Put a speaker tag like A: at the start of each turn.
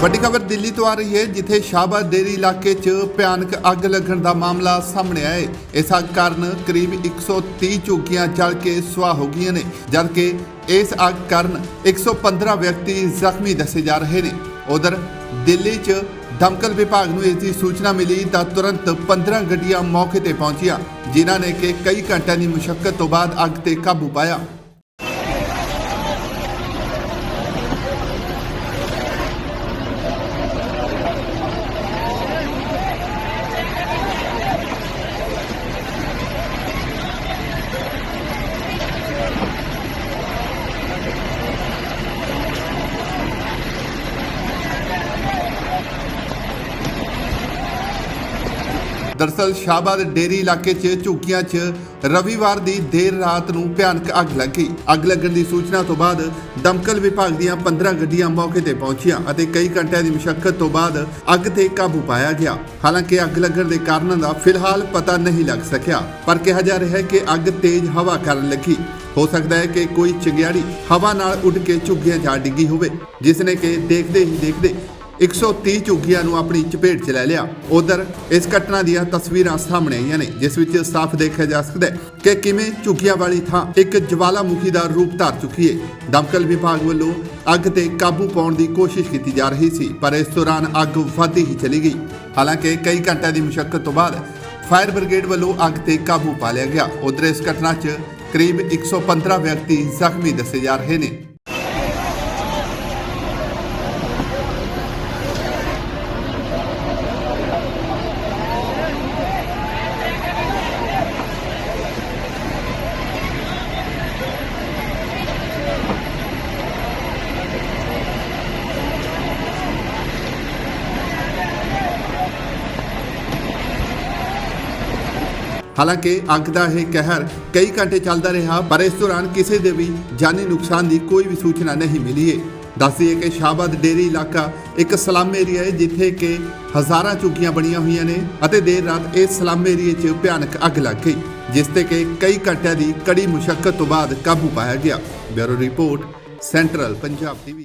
A: ਵੱਡੀ ਖਬਰ ਦਿੱਲੀ ਤੋਂ ਆ ਰਹੀ ਹੈ, ਜਿੱਥੇ ਸ਼ਾਹਬਾਦ ਡੇਰੀ ਇਲਾਕੇ 'ਚ ਭਿਆਨਕ ਅੱਗ ਲੱਗਣ ਦਾ ਮਾਮਲਾ ਸਾਹਮਣੇ ਆਇਆ ਹੈ। ਇਸ ਅੱਗ ਕਾਰਨ ਕਰੀਬ 130 ਝੁੱਗੀਆਂ ਜਲ ਕੇ ਸੁਆਹ ਹੋ ਗਈਆਂ ਨੇ, ਜਦਕਿ ਇਸ ਅੱਗ ਕਾਰਨ 115 ਵਿਅਕਤੀ ਜ਼ਖਮੀ ਦੱਸੇ ਜਾ ਰਹੇ ਨੇ। ਉਧਰ ਦਿੱਲੀ 'ਚ ਦਮਕਲ ਵਿਭਾਗ ਨੂੰ ਇਸ ਦੀ ਸੂਚਨਾ ਮਿਲੀ ਤਾਂ ਤੁਰੰਤ 15 ਗੱਡੀਆਂ ਮੌਕੇ ਤੇ ਪਹੁੰਚੀਆਂ, ਜਿਨ੍ਹਾਂ ਨੇ ਕਿ ਕਈ ਘੰਟਿਆਂ ਦੀ ਮੁਸ਼ਕਲ ਤੋਂ ਬਾਅਦ ਅੱਗ ਤੇ ਕਾਬੂ ਪਾਇਆ। ਦਰਸਲ ਸ਼ਾਹਬਾਦ ਡੇਰੀ ਇਲਾਕੇ 'ਚ ਝੁੱਗੀਆਂ 'ਚ ਰਵੀਵਾਰ ਦੀ ਦੇਰ ਰਾਤ ਨੂੰ ਭਿਆਨਕ ਅੱਗ ਲੱਗੀ ਅੱਗ ਲੱਗਣ ਦੀ ਸੂਚਨਾ ਤੋਂ ਬਾਅਦ ਦਮਕਲ ਵਿਭਾਗ ਦੀਆਂ 15 ਗੱਡੀਆਂ ਮੌਕੇ ਤੇ ਪਹੁੰਚੀਆਂ ਅਤੇ ਕਈ ਘੰਟਿਆਂ ਦੀ ਮੁਸ਼ਕਲ ਤੋਂ ਬਾਅਦ ਅੱਗ ਤੇ ਕਾਬੂ ਪਾਇਆ ਗਿਆ। ਹਾਲਾਂਕਿ ਅੱਗ ਲੱਗਣ ਦੇ ਕਾਰਨਾਂ ਦਾ ਫਿਲਹਾਲ ਪਤਾ ਨਹੀਂ ਲੱਗ ਸਕਿਆ, ਪਰ ਕਿਹਾ ਜਾ ਰਿਹਾ ਹੈ ਕਿ ਅੱਗ ਤੇਜ਼ ਹਵਾ ਕਾਰਨ ਲੱਗੀ। ਹੋ ਸਕਦਾ ਹੈ ਕਿ ਕੋਈ ਚਿੰਗਿਆੜੀ ਹਵਾ ਨਾਲ ਉੱਡ ਕੇ ਝੁੱਗੀਆਂ ਜਾ ਡਿੱਗੀ ਹੋਵੇ, ਜਿਸ ਨੇ ਕਿ ਦੇਖਦੇ ਹੀ ਦੇਖਦੇ 130 ਝੁੱਗੀਆਂ ਨੂੰ ਆਪਣੀ ਚਪੇਟ 'ਚ ਲੈ ਲਿਆ। ਉਧਰ ਇਸ ਘਟਨਾ ਦੀਆਂ ਤਸਵੀਰਾਂ ਸਾਹਮਣੇ ਆਈਆਂ ਨੇ, ਜਿਸ ਵਿੱਚ ਸਾਫ਼ ਦੇਖਿਆ ਜਾ ਸਕਦਾ ਹੈ ਕਿ ਕਿਵੇਂ ਝੁੱਗੀਆਂ ਵਾਲੀ ਥਾਂ ਇੱਕ ਜਵਾਲਾਮੁਖੀ ਦਾ ਰੂਪ ਧਾਰ ਚੁੱਕੀ ਹੈ। ਦਮਕਲ ਵਿਭਾਗ ਵੱਲੋਂ ਅੱਗ ਤੇ ਕਾਬੂ ਪਾਉਣ ਦੀ ਕੋਸ਼ਿਸ਼ ਕੀਤੀ ਜਾ ਰਹੀ ਸੀ, ਪਰ ਇਸ ਦੌਰਾਨ ਅੱਗ ਵੱਧਦੀ ਹੀ ਚਲੀ ਗਈ। ਹਾਲਾਂਕਿ ਕਈ ਘੰਟਿਆਂ ਦੀ ਮੁਸ਼ਕਲ ਤੋਂ ਬਾਅਦ ਫਾਇਰ ਬ੍ਰਿਗੇਡ ਵੱਲੋਂ ਅੱਗ ਤੇ ਕਾਬੂ ਪਾ ਲਿਆ ਗਿਆ। ਉਧਰ ਇਸ ਘਟਨਾ 'ਚ ਕਰੀਬ 115 ਵਿਅਕਤੀ ਜ਼ਖਮੀ ਦੱਸੇ ਜਾ ਰਹੇ ਨੇ। ਹਾਲਾਂਕਿ ਅੱਗ ਦਾ ਇਹ ਕਹਿਰ ਕਈ ਘੰਟੇ ਚੱਲਦਾ ਰਿਹਾ, ਪਰ ਇਸ ਦੌਰਾਨ ਕਿਸੇ ਦੇ ਵੀ ਜਾਨੀ ਨੁਕਸਾਨ ਦੀ ਕੋਈ ਵੀ ਸੂਚਨਾ ਨਹੀਂ ਮਿਲੀ ਹੈ ਦੱਸਦੀਏ ਕਿ ਸ਼ਾਹਬਾਦ ਡੇਰੀ ਇਲਾਕਾ ਇੱਕ ਸਲਮ ਏਰੀਆ ਹੈ ਜਿੱਥੇ ਕਿ ਹਜ਼ਾਰਾਂ ਝੁੱਗੀਆਂ ਬਣੀਆਂ ਹੋਈਆਂ ਨੇ ਅਤੇ ਦੇਰ ਰਾਤ ਇਸ ਸਲਮ ਏਰੀਏ 'ਚ ਭਿਆਨਕ ਅੱਗ ਲੱਗ ਗਈ, ਜਿਸ ਤੇ ਕਿ ਕਈ ਘੰਟਿਆਂ ਦੀ ਕੜੀ ਮੁਸ਼ਕਲ ਤੋਂ ਬਾਅਦ ਕਾਬੂ ਪਾਇਆ ਗਿਆ। Bureau report, central Punjab TV.